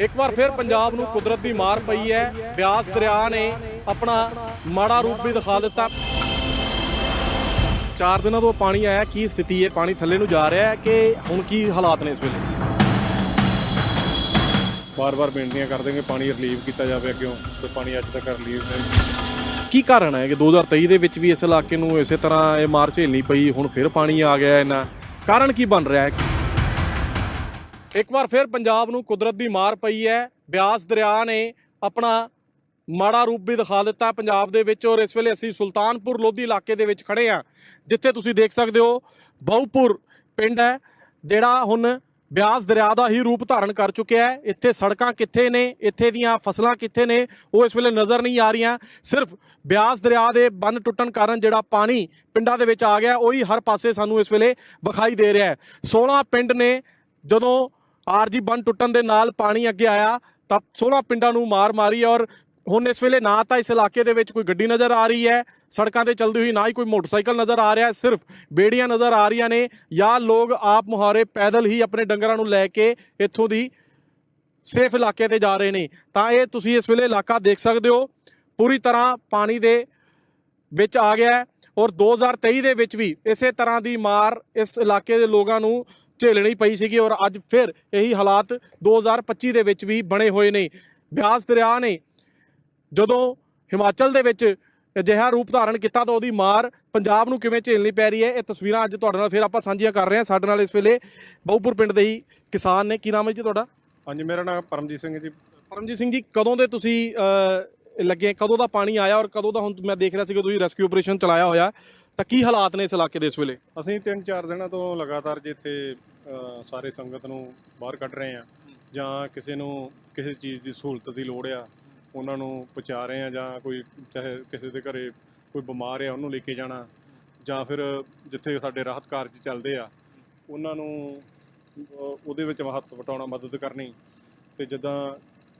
ਇੱਕ ਵਾਰ ਫਿਰ ਪੰਜਾਬ ਨੂੰ ਕੁਦਰਤ ਦੀ ਮਾਰ ਪਈ ਹੈ। ਬਿਆਸ ਦਰਿਆ ਨੇ ਆਪਣਾ ਮਾੜਾ ਰੂਪ ਵੀ ਦਿਖਾ ਦਿੱਤਾ। ਚਾਰ ਦਿਨਾਂ ਤੋਂ ਪਾਣੀ ਆਇਆ। ਕੀ ਸਥਿਤੀ ਹੈ? ਪਾਣੀ ਥੱਲੇ ਨੂੰ ਜਾ ਰਿਹਾ ਹੈ ਕਿ ਹੁਣ ਕੀ ਹਾਲਾਤ ਨੇ ਇਸ ਵੇਲੇ? ਬਾਰ-ਬਾਰ ਬੇਨਤੀਆਂ ਕਰਦੇ ਕਿ ਪਾਣੀ ਰਿਲੀਵ ਕੀਤਾ ਜਾਵੇ ਅੱਗਿਓਂ ਤੇ ਪਾਣੀ ਅੱਜ ਤੱਕ ਰਿਲੀਵ ਨਹੀਂ ਕੀ ਕਾਰਨ ਹੈ ਕਿ 2023 ਦੇ ਵਿੱਚ ਵੀ ਇਸ ਇਲਾਕੇ ਨੂੰ ਇਸੇ ਤਰ੍ਹਾਂ ਇਹ ਮਾਰ ਝੇਲਣੀ ਪਈ ਹੁਣ ਫਿਰ ਪਾਣੀ ਆ ਗਿਆ ਇਹਨਾਂ? ਕਾਰਨ ਕੀ ਬਣ ਰਿਹਾ ਹੈ? ਇੱਕ ਵਾਰ ਫਿਰ ਪੰਜਾਬ ਨੂੰ ਕੁਦਰਤ ਦੀ ਮਾਰ ਪਈ ਹੈ। ਬਿਆਸ ਦਰਿਆ ਨੇ ਆਪਣਾ ਮਾੜਾ ਰੂਪ ਵੀ ਦਿਖਾ ਦਿੱਤਾ ਪੰਜਾਬ ਦੇ ਵਿੱਚ ਔਰ ਇਸ ਵੇਲੇ ਅਸੀਂ ਸੁਲਤਾਨਪੁਰ ਲੋਧੀ ਇਲਾਕੇ ਦੇ ਵਿੱਚ ਖੜੇ ਆ ਜਿੱਥੇ ਤੁਸੀਂ ਦੇਖ ਸਕਦੇ ਹੋ ਬਹੁਪੁਰ ਪਿੰਡ ਹੈ, ਜਿਹੜਾ ਹੁਣ ਬਿਆਸ ਦਰਿਆ ਦਾ ਹੀ ਰੂਪ ਧਾਰਨ ਕਰ ਚੁੱਕਿਆ ਹੈ। ਇੱਥੇ ਸੜਕਾਂ ਕਿੱਥੇ ਨੇ, ਇੱਥੇ ਦੀਆਂ ਫਸਲਾਂ ਕਿੱਥੇ ਨੇ, ਉਹ ਇਸ ਵੇਲੇ ਨਜ਼ਰ ਨਹੀਂ ਆ ਰਹੀਆਂ। ਸਿਰਫ ਬਿਆਸ ਦਰਿਆ ਦੇ ਬੰਨ ਟੁੱਟਣ ਕਾਰਨ ਜਿਹੜਾ ਪਾਣੀ ਪਿੰਡਾਂ ਦੇ ਵਿੱਚ ਆ ਗਿਆ, ਉਹੀ ਹਰ ਪਾਸੇ ਸਾਨੂੰ ਇਸ ਵੇਲੇ ਵਿਖਾਈ ਦੇ ਰਿਹਾ ਹੈ। 16 ਪਿੰਡ ਨੇ ਜਦੋਂ ਆਰਜੀ ਬੰਨ ਟੁੱਟਣ ਦੇ ਨਾਲ ਪਾਣੀ ਅੱਗੇ ਆਇਆ, ਤਾਂ 16 ਪਿੰਡਾਂ ਨੂੰ ਮਾਰ ਮਾਰੀ ਔਰ ਹੁਣ ਇਸ ਵੇਲੇ ਨਾ ਤਾਂ ਇਸ ਇਲਾਕੇ ਦੇ ਵਿੱਚ ਕੋਈ ਗੱਡੀ ਨਜ਼ਰ ਆ ਰਹੀ ਹੈ, ਸੜਕਾਂ ਤੇ ਚੱਲਦੀ ਹੋਈ ਨਾ ਹੀ ਕੋਈ ਮੋਟਰਸਾਈਕਲ ਨਜ਼ਰ ਆ ਰਿਹਾ, ਸਿਰਫ ਬੇੜੀਆਂ ਨਜ਼ਰ ਆ ਰਹੀਆਂ ਨੇ, ਜਾਂ ਲੋਕ ਆਪ ਮੁਹਾਰੇ ਪੈਦਲ ਹੀ ਆਪਣੇ ਡੰਗਰਾਂ ਨੂੰ ਲੈ ਕੇ ਇੱਥੋਂ ਦੀ ਸੇਫ ਇਲਾਕੇ ਤੇ ਜਾ ਰਹੇ ਨੇ। ਤਾਂ ਇਹ ਤੁਸੀਂ ਇਸ ਵੇਲੇ ਇਲਾਕਾ ਦੇਖ ਸਕਦੇ ਹੋ, ਪੂਰੀ ਤਰ੍ਹਾਂ ਪਾਣੀ ਦੇ ਵਿੱਚ ਆ ਗਿਆ ਹੈ ਔਰ 2023 ਦੇ ਵਿੱਚ ਵੀ ਇਸੇ ਤਰ੍ਹਾਂ ਦੀ ਮਾਰ ਇਸ ਇਲਾਕੇ ਦੇ ਲੋਕਾਂ ਨੂੰ ਝੇਲਣੀ ਪਈ ਸੀਗੀ ਔਰ ਅੱਜ ਫਿਰ ਇਹੀ ਹਾਲਾਤ 2025 ਦੇ ਵਿੱਚ ਵੀ ਬਣੇ ਹੋਏ ਨੇ। ਬਿਆਸ ਦਰਿਆ ਨੇ ਜਦੋਂ ਹਿਮਾਚਲ ਦੇ ਵਿੱਚ ਅਜਿਹਾ ਰੂਪ ਧਾਰਨ ਕੀਤਾ ਤਾਂ ਉਹਦੀ ਮਾਰ ਪੰਜਾਬ ਨੂੰ ਕਿਵੇਂ ਝੇਲਣੀ ਪੈ ਰਹੀ ਹੈ ਇਹ ਤਸਵੀਰਾਂ ਅੱਜ ਤੁਹਾਡੇ ਨਾਲ ਫਿਰ ਆਪਾਂ ਸਾਂਝੀਆਂ ਕਰ ਰਹੇ ਹਾਂ। ਸਾਡੇ ਨਾਲ ਇਸ ਵੇਲੇ ਬਹੁਪੁਰ ਪਿੰਡ ਦੇ ਹੀ ਕਿਸਾਨ ਨੇ। ਕੀ ਨਾਮ ਹੈ ਜੀ ਤੁਹਾਡਾ? ਹਾਂਜੀ ਮੇਰਾ ਨਾਮ ਪਰਮਜੀਤ ਸਿੰਘ ਜੀ। ਪਰਮਜੀਤ ਸਿੰਘ ਜੀ ਕਦੋਂ ਦੇ ਤੁਸੀਂ ਲੱਗੇ? ਕਦੋਂ ਦਾ ਪਾਣੀ ਆਇਆ ਔਰ ਕਦੋਂ ਦਾ ਹੁਣ ਮੈਂ ਦੇਖ ਰਿਹਾ ਸੀ ਕਿ ਤੁਸੀਂ ਰੈਸਕਿਊ ਆਪਰੇਸ਼ਨ ਚਲਾਇਆ ਹੋਇਆ? ਤਾਂ ਕੀ ਹਾਲਾਤ ਨੇ ਇਸ ਇਲਾਕੇ ਦੇ ਇਸ ਵੇਲੇ? ਅਸੀਂ 3-4 ਦਿਨਾਂ ਤੋਂ ਲਗਾਤਾਰ ਜਿੱਥੇ ਸਾਰੇ ਸੰਗਤ ਨੂੰ ਬਾਹਰ ਕੱਢ ਰਹੇ ਆ ਜਾਂ ਕਿਸੇ ਨੂੰ ਕਿਸੇ ਚੀਜ਼ ਦੀ ਸਹੂਲਤ ਦੀ ਲੋੜ ਆ, ਉਹਨਾਂ ਨੂੰ ਪਹੁੰਚਾ ਰਹੇ ਆ ਜਾਂ ਕੋਈ ਚਾਹੇ ਕਿਸੇ ਦੇ ਘਰੇ ਕੋਈ ਬਿਮਾਰ ਆ ਉਹਨੂੰ ਲੈ ਕੇ ਜਾਣਾ ਜਾਂ ਫਿਰ ਜਿੱਥੇ ਸਾਡੇ ਰਾਹਤ ਕਾਰਜ ਚੱਲਦੇ ਆ, ਉਹਨਾਂ ਨੂੰ ਉਹਦੇ ਵਿੱਚ ਹੱਥ ਵਟਾਉਣਾ ਮਦਦ ਕਰਨੀ ਤੇ ਜਿੱਦਾਂ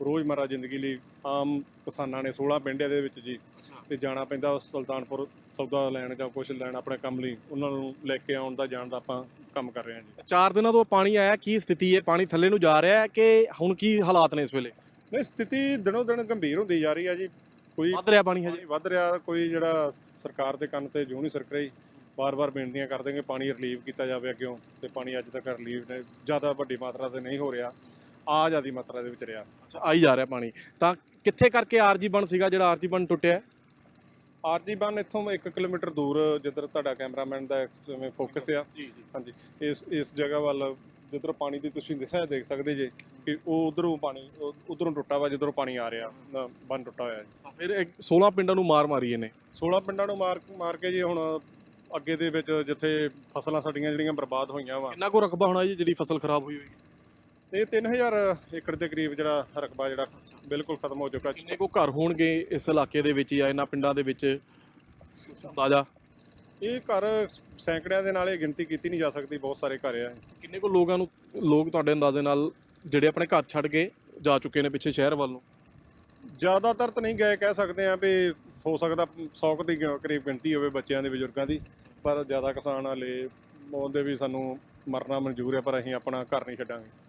ਰੋਜ਼ਮਰਾ ਜ਼ਿੰਦਗੀ ਲਈ ਆਮ ਕਿਸਾਨਾਂ ਨੇ 16 ਪਿੰਡਾਂ ਦੇ ਵਿੱਚ ਜੀ ਤੇ ਜਾਣਾ ਪੈਂਦਾ ਸੁਲਤਾਨਪੁਰ ਸੌਦਾ ਲੈਣ ਜਾਂ ਕੁਝ ਲੈਣ ਆਪਣੇ ਕੰਮ ਲਈ ਉਹਨਾਂ ਨੂੰ ਲੈ ਕੇ ਆਉਣ ਦਾ ਜਾਣ ਦਾ ਆਪਾਂ ਕੰਮ ਕਰ ਰਹੇ ਹਾਂ ਜੀ। ਚਾਰ ਦਿਨਾਂ ਤੋਂ ਪਾਣੀ ਆਇਆ ਕੀ ਸਥਿਤੀ ਹੈ? ਪਾਣੀ ਥੱਲੇ ਨੂੰ ਜਾ ਰਿਹਾ ਹੈ ਕਿ ਹੁਣ ਕੀ ਹਾਲਾਤ ਨੇ ਇਸ ਵੇਲੇ? ਨਹੀਂ ਸਥਿਤੀ ਦਿਨੋਂ ਦਿਨ ਗੰਭੀਰ ਹੁੰਦੀ ਜਾ ਰਹੀ ਹੈ ਜੀ। ਕੋਈ ਵੱਧ ਰਿਹਾ ਪਾਣੀ ਹਜੇ? ਵੱਧ ਰਿਹਾ ਕੋਈ ਜਿਹੜਾ ਸਰਕਾਰ ਦੇ ਕੰਨ ਤੇ ਜੂ ਨਹੀਂ ਸਰਕ ਰਹੀ। ਬਾਰ-ਬਾਰ ਬੇਨਤੀਆਂ ਕਰਦੇ ਕਿ ਪਾਣੀ ਰਿਲੀਵ ਕੀਤਾ ਜਾਵੇ ਅੱਗਿਓਂ ਤੇ ਪਾਣੀ ਅੱਜ ਤੱਕ ਰਿਲੀਵ ਨੇ ਜ਼ਿਆਦਾ ਵੱਡੀ ਮਾਤਰਾ ਤੇ ਨਹੀਂ ਹੋ ਰਿਹਾ ਆ ਜਿਆਦੀ ਮਾਤਰਾ ਦੇ ਵਿੱਚ ਰਿਹਾ। ਅੱਛਾ ਆਈ ਜਾ ਰਿਹਾ ਪਾਣੀ। ਤਾਂ ਕਿੱਥੇ ਕਰਕੇ ਆਰਜੀ ਬਣ ਸੀਗਾ ਜਿਹੜਾ ਆਰਜੀ ਬਣ ਟੁੱਟਿਆ? ਆਰਜੀ ਬੰਨ ਇੱਥੋਂ 1 ਕਿਲੋਮੀਟਰ ਦੂਰ ਜਿੱਧਰ ਤੁਹਾਡਾ ਕੈਮਰਾਮੈਨ ਦਾ ਜਿਵੇਂ ਫੋਕਸ ਆ। ਹਾਂਜੀ ਇਸ ਇਸ ਜਗ੍ਹਾ ਵੱਲ ਜਿੱਧਰੋਂ ਪਾਣੀ ਦੀ ਤੁਸੀਂ ਦਿਸ਼ਾ ਦੇਖ ਸਕਦੇ ਜੇ ਕਿ ਉਹ ਉਧਰੋਂ ਪਾਣੀ ਉਧਰੋਂ ਟੁੱਟਾ ਵਾ ਜਿੱਧਰੋਂ ਪਾਣੀ ਆ ਰਿਹਾ ਬੰਨ ਟੁੱਟਾ ਹੋਇਆ ਜੀ। ਫਿਰ ਇਹ 16 ਪਿੰਡਾਂ ਨੂੰ ਮਾਰ ਮਾਰੀ ਇਹਨੇ। 16 16 ਪਿੰਡਾਂ ਨੂੰ ਮਾਰ ਮਾਰ ਕੇ ਜੀ ਹੁਣ ਅੱਗੇ ਦੇ ਵਿੱਚ ਜਿੱਥੇ ਫਸਲਾਂ ਸਾਡੀਆਂ ਜਿਹੜੀਆਂ ਬਰਬਾਦ ਹੋਈਆਂ ਵਾ। ਕਿੰਨਾ ਕੋ ਰਕਬਾ ਹੋਣਾ ਜੀ ਜਿਹੜੀ ਫਸਲ ਖਰਾਬ ਹੋਈ ਹੋਈ? ਇਹ 3000 ਏਕੜ ਦੇ ਕਰੀਬ ਜਿਹੜਾ ਰਕਬਾ ਜਿਹੜਾ ਬਿਲਕੁਲ ਖਤਮ ਹੋ ਚੁੱਕਾ ਕਿੰਨੇ ਕੋ ਘਰ ਹੋਣਗੇ ਇਸ ਇਲਾਕੇ ਦੇ ਵਿੱਚ ਜਾਂ ਇਹਨਾਂ ਪਿੰਡਾਂ ਦੇ ਵਿੱਚ? ਅੰਦਾਜ਼ਾ। ਇਹ ਘਰ ਸੈਂਕੜਿਆਂ ਦੇ ਨਾਲ ਇਹ ਗਿਣਤੀ ਕੀਤੀ ਨਹੀਂ ਜਾ ਸਕਦੀ ਬਹੁਤ ਸਾਰੇ ਘਰ ਆ। ਕਿੰਨੇ ਕੋ ਲੋਕਾਂ ਨੂੰ ਲੋਕ ਤੁਹਾਡੇ ਅੰਦਾਜ਼ੇ ਨਾਲ ਜਿਹੜੇ ਆਪਣੇ ਘਰ ਛੱਡ ਕੇ ਜਾ ਚੁੱਕੇ ਨੇ ਪਿੱਛੇ ਸ਼ਹਿਰ ਵੱਲ ਨੂੰ? ਜ਼ਿਆਦਾਤਰ ਤਾਂ ਨਹੀਂ ਗਏ ਕਹਿ ਸਕਦੇ ਆ ਵੀ ਹੋ ਸਕਦਾ 100 ਕੁ ਦੀ ਕਰੀਬ ਗਿਣਤੀ ਹੋਵੇ ਬੱਚਿਆਂ ਦੇ ਬਜ਼ੁਰਗਾਂ ਦੀ ਪਰ ਜ਼ਿਆਦਾ ਕਿਸਾਨ ਵਾਲੇ ਉਹਦੇ ਵੀ ਸਾਨੂੰ ਮਰਨਾ ਮਨਜ਼ੂਰ ਹੈ ਪਰ ਅਸੀਂ ਆਪਣਾ ਘਰ ਨਹੀਂ ਛੱਡਾਂਗੇ। ਤਾਂ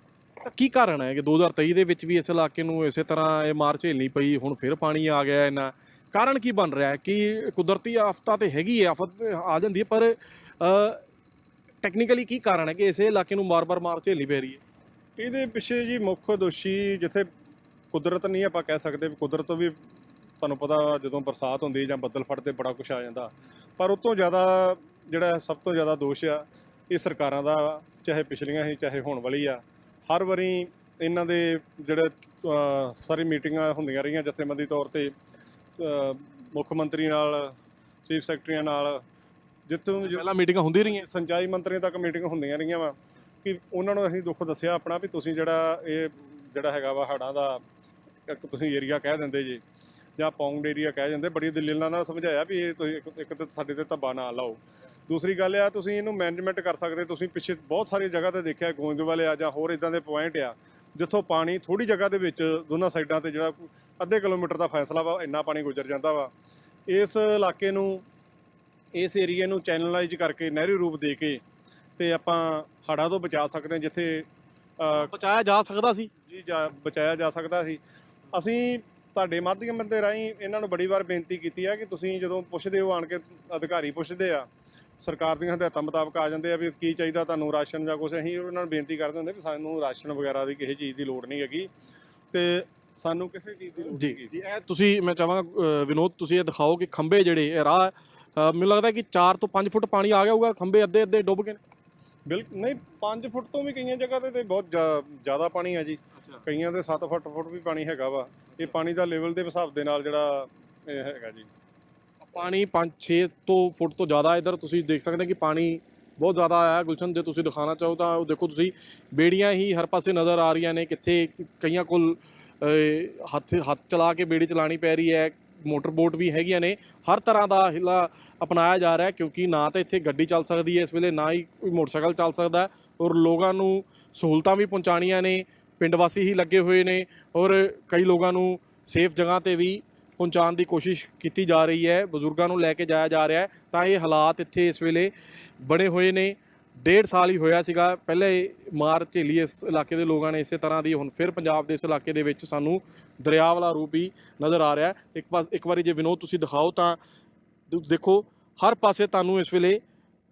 ਕੀ ਕਾਰਨ ਹੈ ਕਿ 2023 ਦੇ ਵਿੱਚ ਵੀ ਇਸ ਇਲਾਕੇ ਨੂੰ ਇਸੇ ਤਰ੍ਹਾਂ ਇਹ ਮਾਰ ਝੇਲਣੀ ਪਈ, ਹੁਣ ਫਿਰ ਪਾਣੀ ਆ ਗਿਆ ਇਹਨਾਂ? ਕਾਰਨ ਕੀ ਬਣ ਰਿਹਾ ਹੈ? ਕਿ ਕੁਦਰਤੀ ਆਫਤਾਂ ਤੇ ਹੈਗੀ ਹੈ ਆਫਤ? ਆ ਜਾਂਦੀ ਹੈ, ਪਰ ਟੈਕਨੀਕਲੀ ਕੀ ਕਾਰਨ ਹੈ ਕਿ ਇਸੇ ਇਲਾਕੇ ਨੂੰ ਮਾਰ-ਮਾਰ ਮਾਰ ਝੇਲਣੀ ਪੈ ਰਹੀ ਹੈ? ਇਹਦੇ ਪਿੱਛੇ ਜੀ ਮੁੱਖ ਦੋਸ਼ੀ ਜਿੱਥੇ ਕੁਦਰਤ ਨਹੀਂ ਆਪਾਂ ਕਹਿ ਸਕਦੇ, ਵੀ ਕੁਦਰਤ ਵੀ ਤੁਹਾਨੂੰ ਪਤਾ ਜਦੋਂ ਬਰਸਾਤ ਹੁੰਦੀ ਜਾਂ ਬੱਦਲ ਫੜਦੇ ਬੜਾ ਕੁਝ ਆ ਜਾਂਦਾ। ਪਰ ਉਸ ਤੋਂ ਜ਼ਿਆਦਾ ਜਿਹੜਾ ਸਭ ਤੋਂ ਜ਼ਿਆਦਾ ਦੋਸ਼ ਆ, ਇਹ ਸਰਕਾਰਾਂ ਦਾ, ਚਾਹੇ ਪਿਛਲੀਆਂ ਸੀ ਚਾਹੇ ਹੁਣ ਵਾਲੀ ਆ। ਹਰ ਵਾਰੀ ਇਹਨਾਂ ਦੇ ਜਿਹੜੇ ਸਾਰੀ ਮੀਟਿੰਗਾਂ ਹੁੰਦੀਆਂ ਰਹੀਆਂ ਜਥੇਬੰਦੀ ਤੌਰ ਤੇ ਮੁੱਖ ਮੰਤਰੀ ਨਾਲ ਚੀਫ ਸੈਕਟਰੀਆਂ ਨਾਲ ਜਿੱਥੋਂ ਪਹਿਲਾਂ ਮੀਟਿੰਗਾਂ ਹੁੰਦੀ ਰਹੀਆਂ। ਸਿੰਚਾਈ ਮੰਤਰੀ ਤੱਕ ਮੀਟਿੰਗ ਹੁੰਦੀਆਂ ਰਹੀਆਂ ਵਾ। ਕਿ ਉਹਨਾਂ ਨੂੰ ਅਸੀਂ ਦੁੱਖ ਦੱਸਿਆ ਆਪਣਾ ਵੀ ਤੁਸੀਂ ਜਿਹੜਾ ਇਹ ਜਿਹੜਾ ਹੈਗਾ ਵਾ ਹੜਾਂ ਦਾ ਇੱਕ ਤੁਸੀਂ ਏਰੀਆ ਕਹਿ ਦਿੰਦੇ ਜੀ ਜਾਂ ਪੌਂਡ ਏਰੀਆ ਕਹਿ ਜਾਂਦੇ ਬੜੀ ਦਲੀਲਾਂ ਨਾਲ ਸਮਝਾਇਆ ਵੀ ਇਹ ਤੁਸੀਂ ਇੱਕ ਇੱਕ ਤਾਂ ਸਾਡੇ ਤੇ ਧੱਬਾ ਨਾ ਲਾਓ। ਦੂਸਰੀ ਗੱਲ ਆ ਤੁਸੀਂ ਇਹਨੂੰ ਮੈਨੇਜਮੈਂਟ ਕਰ ਸਕਦੇ ਤੁਸੀਂ ਪਿੱਛੇ ਬਹੁਤ ਸਾਰੀ ਜਗ੍ਹਾ ਤੇ ਦੇਖਿਆ ਗੋਇੰਦਵਾਲੇ ਆ ਜਾਂ ਹੋਰ ਇਦਾਂ ਦੇ ਪੁਆਇੰਟ ਆ ਜਿੱਥੋਂ ਪਾਣੀ ਥੋੜੀ ਜਗ੍ਹਾ ਦੇ ਵਿੱਚ ਦੋਨਾਂ ਸਾਈਡਾਂ ਤੇ ਜਿਹੜਾ ਅੱਧੇ ਕਿਲੋਮੀਟਰ ਦਾ ਫੈਸਲਾ ਵਾ ਇੰਨਾ ਪਾਣੀ ਗੁਜ਼ਰ ਜਾਂਦਾ ਵਾ। ਇਸ ਇਲਾਕੇ ਨੂੰ ਇਸ ਏਰੀਏ ਨੂੰ ਚੈਨਲਾਈਜ਼ ਕਰਕੇ ਨਹਿਰੀ ਰੂਪ ਦੇ ਕੇ ਤੇ ਆਪਾਂ ਹੜ੍ਹਾਂ ਤੋਂ ਬਚਾ ਸਕਦੇ ਹਾਂ ਜਿੱਥੇ ਬਚਾਇਆ ਜਾ ਸਕਦਾ ਸੀ। ਜੀ ਜਾ- ਬਚਾਇਆ ਜਾ ਸਕਦਾ ਸੀ। ਅਸੀਂ ਤੁਹਾਡੇ ਮਾਧਿਅਮ ਦੇ ਰਾਹੀਂ ਇਹਨਾਂ ਨੂੰ ਬੜੀ ਵਾਰ ਬੇਨਤੀ ਕੀਤੀ ਹੈ ਕਿ ਤੁਸੀਂ ਜਦੋਂ ਪੁੱਛਦੇ ਹੋ ਆਣ ਕੇ ਅਧਿਕਾਰੀ ਪੁੱਛਦੇ ਆ ਸਰਕਾਰ ਦੀਆਂ ਹਦਾਇਤਾਂ ਮੁਤਾਬਕ ਆ ਜਾਂਦੇ ਆ ਵੀ ਕੀ ਚਾਹੀਦਾ ਤੁਹਾਨੂੰ ਰਾਸ਼ਨ ਜਾਂ ਕੁਝ ਅਸੀਂ ਉਹਨਾਂ ਨੂੰ ਬੇਨਤੀ ਕਰਦੇ ਹੁੰਦੇ ਕਿ ਸਾਨੂੰ ਰਾਸ਼ਨ ਵਗੈਰਾ ਦੀ ਕਿਸੇ ਚੀਜ਼ ਦੀ ਲੋੜ ਨਹੀਂ ਹੈਗੀ ਤੇ ਸਾਨੂੰ ਕਿਸੇ ਚੀਜ਼ ਦੀ ਲੋੜ ਨਹੀਂ ਜੀ ਇਹ ਤੁਸੀਂ ਮੈਂ ਚਾਹਾਂਗਾ ਵਿਨੋਦ ਤੁਸੀਂ ਇਹ ਦਿਖਾਓ ਕਿ ਖੰਭੇ ਜਿਹੜੇ ਇਹ ਰਾਹ ਮੈਨੂੰ ਲੱਗਦਾ ਕਿ 4 ਤੋਂ 5 ਫੁੱਟ ਪਾਣੀ ਆ ਗਿਆ ਹੋਊਗਾ ਖੰਭੇ ਅੱਧੇ ਅੱਧੇ ਡੁੱਬ ਗਏ ਬਿਲਕੁਲ ਨਹੀਂ 5 ਫੁੱਟ ਤੋਂ ਵੀ ਕਈਆਂ ਜਗ੍ਹਾ ਤੇ ਬਹੁਤ ਜ਼ਿਆ- ਜ਼ਿਆਦਾ ਪਾਣੀ ਆ ਜੀ। ਕਈਆਂ ਦੇ 7 ਫੁੱਟ ਫੁੱਟ ਵੀ ਪਾਣੀ ਹੈਗਾ ਵਾ। ਇਹ ਪਾਣੀ ਦਾ ਲੈਵਲ ਦੇ ਹਿਸਾਬ ਦੇ ਨਾਲ ਜਿਹੜਾ ਇਹ ਹੈਗਾ ਜੀ। ਪਾਣੀ 5-6 ਤੋਂ ਫੁੱਟ ਤੋਂ ਜ਼ਿਆਦਾ ਇਧਰ ਤੁਸੀਂ ਦੇਖ ਸਕਦੇ ਕਿ ਪਾਣੀ ਬਹੁਤ ਜ਼ਿਆਦਾ ਆਇਆ ਗੁਲਸ਼ਨ, ਜੇ ਤੁਸੀਂ ਦਿਖਾਣਾ ਚਾਹੋ ਤਾਂ ਉਹ ਦੇਖੋ ਤੁਸੀਂ, ਬੇੜੀਆਂ ਹੀ ਹਰ ਪਾਸੇ ਨਜ਼ਰ ਆ ਰਹੀਆਂ ਨੇ। ਕਿੱਥੇ ਕਈਆਂ ਕੋਲ ਹੱਥ ਹੱਥ ਚਲਾ ਕੇ ਬੇੜੀ ਚਲਾਣੀ ਪੈ ਰਹੀ ਹੈ। ਮੋਟਰ ਬੋਟ ਵੀ ਹੈਗੀਆਂ ਨੇ। ਹਰ ਤਰ੍ਹਾਂ ਦਾ ਹਿਲਾ ਅਪਣਾਇਆ ਜਾ ਰਿਹਾ ਕਿਉਂਕਿ ਨਾ ਤਾਂ ਇੱਥੇ ਗੱਡੀ ਚੱਲ ਸਕਦੀ ਹੈ ਇਸ ਵੇਲੇ, ਨਾ ਹੀ ਕੋਈ ਮੋਟਰਸਾਈਕਲ ਚੱਲ ਸਕਦਾ ਔਰ ਲੋਕਾਂ ਨੂੰ ਸਹੂਲਤਾਂ ਵੀ ਪਹੁੰਚਾਣੀਆਂ ਨੇ। ਪਿੰਡ ਵਾਸੀ ਹੀ ਲੱਗੇ ਹੋਏ ਨੇ। ਔਰ ਕਈ ਲੋਕਾਂ ਨੂੰ ਸੇਫ ਜਗ੍ਹਾ ਤੇ ਵੀ ਪਹੁੰਚਾਉਣ ਦੀ ਕੋਸ਼ਿਸ਼ ਕੀਤੀ ਜਾ ਰਹੀ ਹੈ, ਬਜ਼ੁਰਗਾਂ ਨੂੰ ਲੈ ਕੇ ਜਾਇਆ ਜਾ ਰਿਹਾ ਹੈ। ਤਾਂ ਇਹ ਹਾਲਾਤ ਇੱਥੇ ਇਸ ਵੇਲੇ ਬਣੇ ਹੋਏ ਨੇ। ਡੇਢ ਸਾਲ ਹੀ ਹੋਇਆ ਸੀਗਾ, ਪਹਿਲੇ ਮਾਰ ਝੇਲੀ ਇਸ ਇਲਾਕੇ ਦੇ ਲੋਕਾਂ ਨੇ ਇਸੇ ਤਰ੍ਹਾਂ ਦੀ, ਹੁਣ ਫਿਰ ਪੰਜਾਬ ਦੇ ਇਸ ਇਲਾਕੇ ਦੇ ਵਿੱਚ ਸਾਨੂੰ ਦਰਿਆ ਵਾਲਾ ਰੂਪ ਹੀ ਨਜ਼ਰ ਆ ਰਿਹਾ ਇੱਕ ਵਾਰ, ਇੱਕ ਵਾਰੀ ਜੇ ਵਿਨੋਦ ਤੁਸੀਂ ਦਿਖਾਓ ਤਾਂ ਦੇਖੋ, ਹਰ ਪਾਸੇ ਤੁਹਾਨੂੰ ਇਸ ਵੇਲੇ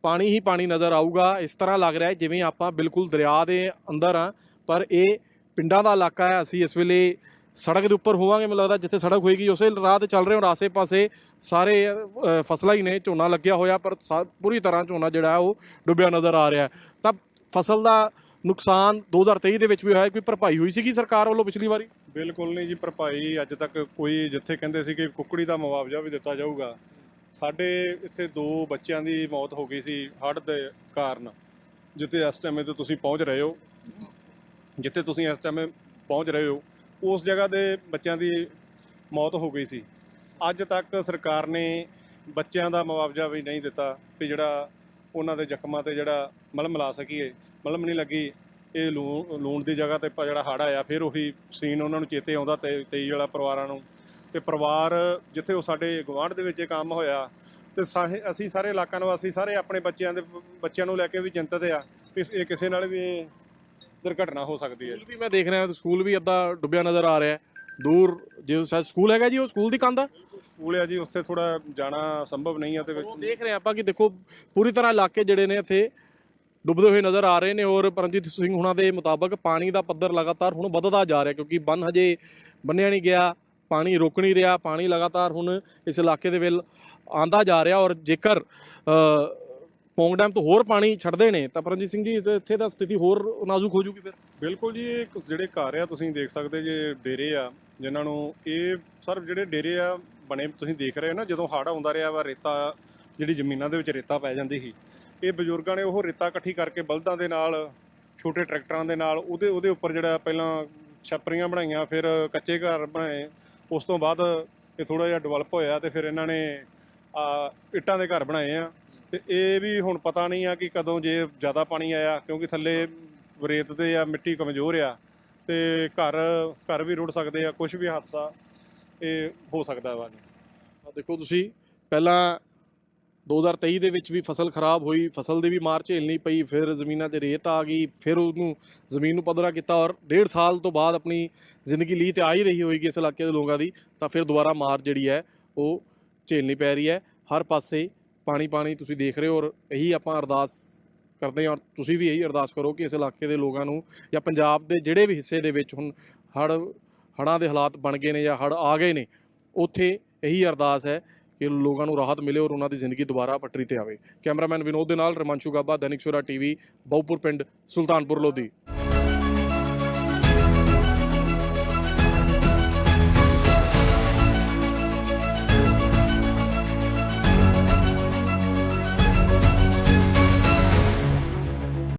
ਪਾਣੀ ਹੀ ਪਾਣੀ ਨਜ਼ਰ ਆਊਗਾ। ਇਸ ਤਰ੍ਹਾਂ ਲੱਗ ਰਿਹਾ ਜਿਵੇਂ ਆਪਾਂ ਬਿਲਕੁਲ ਦਰਿਆ ਦੇ ਅੰਦਰ ਆ ਪਰ ਇਹ ਪਿੰਡਾਂ ਦਾ ਇਲਾਕਾ ਹੈ। ਅਸੀਂ ਇਸ ਵੇਲੇ ਸੜਕ ਦੇ ਉੱਪਰ ਹੋਵਾਂਗੇ ਮੈਨੂੰ ਲੱਗਦਾ ਜਿੱਥੇ ਸੜਕ ਹੋਏਗੀ ਉਸੇ ਰਾਹ ਤੇ ਚੱਲ ਰਹੇ ਹਾਂ ਆਸੇ ਪਾਸੇ ਸਾਰੇ ਅ, ਫਸਲਾਂ ਹੀ ਨੇ ਝੋਨਾ ਲੱਗਿਆ ਹੋਇਆ ਪਰ ਸਾ- ਪੂਰੀ ਤਰ੍ਹਾਂ ਝੋਨਾ ਜਿਹੜਾ ਹੈ ਉਹ ਡੁੱਬਿਆ ਨਜ਼ਰ ਆ ਰਿਹਾ ਹੈ। ਤਾਂ ਫਸਲ ਦਾ ਨੁਕਸਾਨ 2023 ਦੇ ਵਿੱਚ ਵੀ ਹੋਇਆ ਕੋਈ ਭਰਪਾਈ ਹੋਈ ਸੀਗੀ ਸਰਕਾਰ ਵੱਲੋਂ ਪਿਛਲੀ ਵਾਰੀ ਬਿਲਕੁਲ ਨਹੀਂ ਜੀ ਭਰਪਾਈ ਅੱਜ ਤੱਕ ਕੋਈ ਜਿੱਥੇ ਕਹਿੰਦੇ ਸੀ ਕਿ ਕੁੱਕੜੀ ਦਾ ਮੁਆਵਜ਼ਾ ਵੀ ਦਿੱਤਾ ਜਾਊਗਾ ਸਾਡੇ ਇੱਥੇ ਦੋ ਬੱਚਿਆਂ ਦੀ ਮੌਤ ਹੋ ਗਈ ਸੀ ਹੜ੍ਹ ਦੇ ਕਾਰਨ ਜਿੱਥੇ ਇਸ ਟਾਈਮ ਤੇ ਤੁਸੀਂ ਪਹੁੰਚ ਰਹੇ ਹੋ ਜਿੱਥੇ ਤੁਸੀਂ ਇਸ ਟਾਈਮ ਪਹੁੰਚ ਰਹੇ ਹੋ ਉਸ ਜਗ੍ਹਾ ਦੇ ਬੱਚਿਆਂ ਦੀ ਮੌਤ ਹੋ ਗਈ ਸੀ। ਅੱਜ ਤੱਕ ਸਰਕਾਰ ਨੇ ਬੱਚਿਆਂ ਦਾ ਮੁਆਵਜ਼ਾ ਵੀ ਨਹੀਂ ਦਿੱਤਾ ਵੀ ਜਿਹੜਾ ਉਹਨਾਂ ਦੇ ਜ਼ਖਮਾਂ ਤੇ ਜਿਹੜਾ ਮਲਮ ਮਿਲਾ ਸਕੀਏ। ਮਲਮ ਨਹੀਂ ਲੱਗੀ, ਇਹ ਲੂਣ ਲੂਣ ਦੀ ਜਗ੍ਹਾ ਤੇ ਪ- ਜਿਹੜਾ ਹੜ੍ਹ ਆਇਆ, ਫਿਰ ਉਹੀ ਸੀਨ ਉਹਨਾਂ ਨੂੰ ਚੇਤੇ ਆਉਂਦਾ ਤੇ 23 ਵਾਲਾ ਪਰਿਵਾਰਾਂ ਨੂੰ। ਤੇ ਪਰਿਵਾਰ ਜਿੱਥੇ ਉਹ ਸਾਡੇ ਗਵਾਂਢ ਦੇ ਵਿੱਚ ਇਹ ਕੰਮ ਹੋਇਆ, ਤੇ ਸਾਹੇ, ਅਸੀਂ ਸਾਰੇ ਇਲਾਕਾ ਨਿਵਾਸੀ ਸਾਰੇ ਆਪਣੇ ਬੱਚਿਆਂ ਦੇ, ਬੱਚਿਆਂ ਨੂੰ ਲੈ ਕੇ ਵੀ ਚਿੰਤਤ ਆ ਇਹ ਕਿਸੇ ਨਾਲ ਵੀ ਦੁਰਘਟਨਾ ਹੋ ਸਕਦੀ ਹੈ। ਸਕੂਲ ਵੀ ਮੈਂ ਦੇਖ ਰਿਹਾ ਸਕੂਲ ਵੀ ਅੱਧਾ ਡੁੱਬਿਆ ਨਜ਼ਰ ਆ ਰਿਹਾ ਹੈ। ਦੂਰ ਜੇ ਸ਼ਾਇਦ ਸਕੂਲ ਹੈਗਾ ਜੀ ਉਹ ਸਕੂਲ ਦੀ ਕੰਧ ਆ? ਸਕੂਲ ਆ ਜੀ ਉੱਥੇ ਥੋੜਾ ਜਾਣਾ ਸੰਭਵ ਨਹੀਂ ਆ ਤੇ ਉਹ ਦੇਖ ਰਹੇ ਆਪਾਂ ਕਿ ਦੇਖੋ ਪੂਰੀ ਤਰ੍ਹਾਂ ਇਲਾਕੇ ਜਿਹੜੇ ਨੇ ਇੱਥੇ ਡੁੱਬਦੇ ਹੋਏ ਨਜ਼ਰ ਆ ਰਹੇ ਨੇ ਔਰ ਪਰਮਜੀਤ ਸਿੰਘ ਹੁਣਾਂ ਦੇ ਮੁਤਾਬਕ ਪਾਣੀ ਦਾ ਪੱਧਰ ਲਗਾਤਾਰ ਹੁਣ ਵੱਧਦਾ ਜਾ ਰਿਹਾ ਕਿਉਂਕਿ ਬੰਨ ਹਜੇ ਬੰਨਿਆ ਨਹੀਂ ਗਿਆ ਪਾਣੀ ਰੁਕ ਨਹੀਂ ਰਿਹਾ ਪਾਣੀ ਲਗਾਤਾਰ ਹੁਣ ਇਸ ਇਲਾਕੇ ਦੇ ਵਿੱਚ ਆਂਦਾ ਜਾ ਰਿਹਾ ਔਰ ਜੇਕਰ ਪੌਂਗ ਡੈਮ ਤੋਂ ਹੋਰ ਪਾਣੀ ਛੱਡਦੇ ਨੇ, ਤਾਂ ਪਰਮਜੀਤ ਸਿੰਘ ਜੀ ਇੱਥੇ- ਇੱਥੇ ਦਾ ਸਥਿਤੀ ਹੋਰ ਨਾਜ਼ੁਕ ਹੋ ਜੂਗੀ ਫਿਰ? ਬਿਲਕੁਲ ਜੀ ਇਹ ਜਿਹੜੇ ਘਰ ਆ, ਤੁਸੀਂ ਦੇਖ ਸਕਦੇ ਜੇ ਡੇਰੇ ਆ, ਜਿਨ੍ਹਾਂ ਨੂੰ ਇਹ ਸਰ ਜਿਹੜੇ ਡੇਰੇ ਆ, ਬਣੇ ਤੁਸੀਂ ਦੇਖ ਰਹੇ ਹੋ ਨਾ, ਜਦੋਂ ਹੜ੍ਹ ਆਉਂਦਾ ਰਿਹਾ ਵਾ, ਰੇਤਾ, ਜਿਹੜੀ ਜ਼ਮੀਨਾਂ ਦੇ ਵਿੱਚ ਰੇਤਾ ਪੈ ਜਾਂਦੀ ਸੀ, ਇਹ ਬਜ਼ੁਰਗਾਂ ਨੇ ਉਹ ਰੇਤਾ ਇਕੱਠੀ ਕਰਕੇ ਬਲਦਾਂ ਦੇ ਨਾਲ, ਛੋਟੇ ਟਰੈਕਟਰਾਂ ਦੇ ਨਾਲ, ਉਹਦੇ ਉਹਦੇ ਉੱਪਰ ਜਿਹੜਾ ਪਹਿਲਾਂ ਛੱਪਰੀਆਂ ਬਣਾਈਆਂ, ਫਿਰ ਕੱਚੇ ਘਰ ਬਣਾਏ, ਉਸ ਤੋਂ ਬਾਅਦ ਇਹ ਥੋੜਾ ਜਿਹਾ ਡਿਵੈਲਪ ਹੋਇਆ ਤੇ ਫਿਰ ਇਹਨਾਂ ਨੇ, ਆ, ਇੱਟਾਂ ਦੇ ਘਰ ਬਣਾਏ ਆ। ਤੇ ਇਹ ਵੀ ਹੁਣ ਪਤਾ ਨਹੀਂ ਆ ਕਿ ਕਦੋਂ ਜੇ ਜ਼ਿਆਦਾ ਪਾਣੀ ਆਇਆ, ਕਿਉਂਕਿ ਥੱਲੇ ਰੇਤ ਦੇ ਆ, ਮਿੱਟੀ ਕਮਜ਼ੋਰ ਆ ਤੇ ਘਰ ਘਰ ਵੀ ਰੁੜ ਸਕਦੇ ਆ ਕੁਝ ਵੀ ਹਾਦਸਾ ਇਹ ਹੋ ਸਕਦਾ ਵਾ ਜੀ। ਦੇਖੋ ਤੁਸੀਂ, ਪਹਿਲਾਂ 2023 ਦੇ ਵਿੱਚ ਵੀ ਫਸਲ ਖਰਾਬ ਹੋਈ, ਫਸਲ ਦੀ ਵੀ ਮਾਰ ਝੇਲਣੀ ਪਈ, ਫਿਰ ਜ਼ਮੀਨਾਂ 'ਚ ਰੇਤ ਆ ਗਈ, ਫਿਰ ਉਹਨੂੰ ਜ਼ਮੀਨ ਨੂੰ ਪੱਧਰਾ ਕੀਤਾ ਔਰ ਡੇਢ ਸਾਲ ਤੋਂ ਬਾਅਦ ਆਪਣੀ ਜ਼ਿੰਦਗੀ ਲਈ ਤੇ ਆ ਹੀ ਰਹੀ ਹੋਏਗੀ ਇਸ ਇਲਾਕੇ ਦੇ ਲੋਕਾਂ ਦੀ, ਤਾਂ ਫਿਰ ਦੁਬਾਰਾ ਮਾਰ ਜਿਹੜੀ ਹੈ, ਉਹ ਝੇਲਣੀ ਪੈ ਰਹੀ ਹੈ। ਹਰ ਪਾਸੇ ਪਾਣੀ ਪਾਣੀ ਤੁਸੀਂ ਦੇਖ ਰਹੇ ਹੋ ਔਰ ਇਹੀ ਆਪਾਂ ਅਰਦਾਸ ਕਰਦੇ ਹਾਂ ਔਰ ਤੁਸੀਂ ਵੀ ਇਹੀ ਅਰਦਾਸ ਕਰੋ ਕਿ ਇਸ ਇਲਾਕੇ ਦੇ ਲੋਕਾਂ ਨੂੰ ਜਾਂ ਪੰਜਾਬ ਦੇ ਜਿਹੜੇ ਵੀ ਹਿੱਸੇ ਦੇ ਵਿੱਚ ਹੁਣ ਹੜ ਹੜ੍ਹਾਂ ਦੇ ਹਾਲਾਤ ਬਣ ਗਏ ਨੇ ਜਾਂ ਹੜ ਆ ਗਏ ਨੇ, ਉੱਥੇ ਇਹੀ ਅਰਦਾਸ ਹੈ ਕਿ ਲੋਕਾਂ ਨੂੰ ਰਾਹਤ ਮਿਲੇ ਔਰ ਉਹਨਾਂ ਦੀ ਜ਼ਿੰਦਗੀ ਦੁਬਾਰਾ ਪਟਰੀ ਤੇ ਆਵੇ। ਕੈਮਰਾਮੈਨ ਵਿਨੋਦ ਦੇ ਨਾਲ ਰਮਨਸ਼ੂ ਗਾਬਾ, ਦੈਨਿਕ ਸਵੇਰਾ ਟੀਵੀ, ਬਹੁਪੁਰ ਪਿੰਡ, ਸੁਲਤਾਨਪੁਰ, ਲੋਧੀ।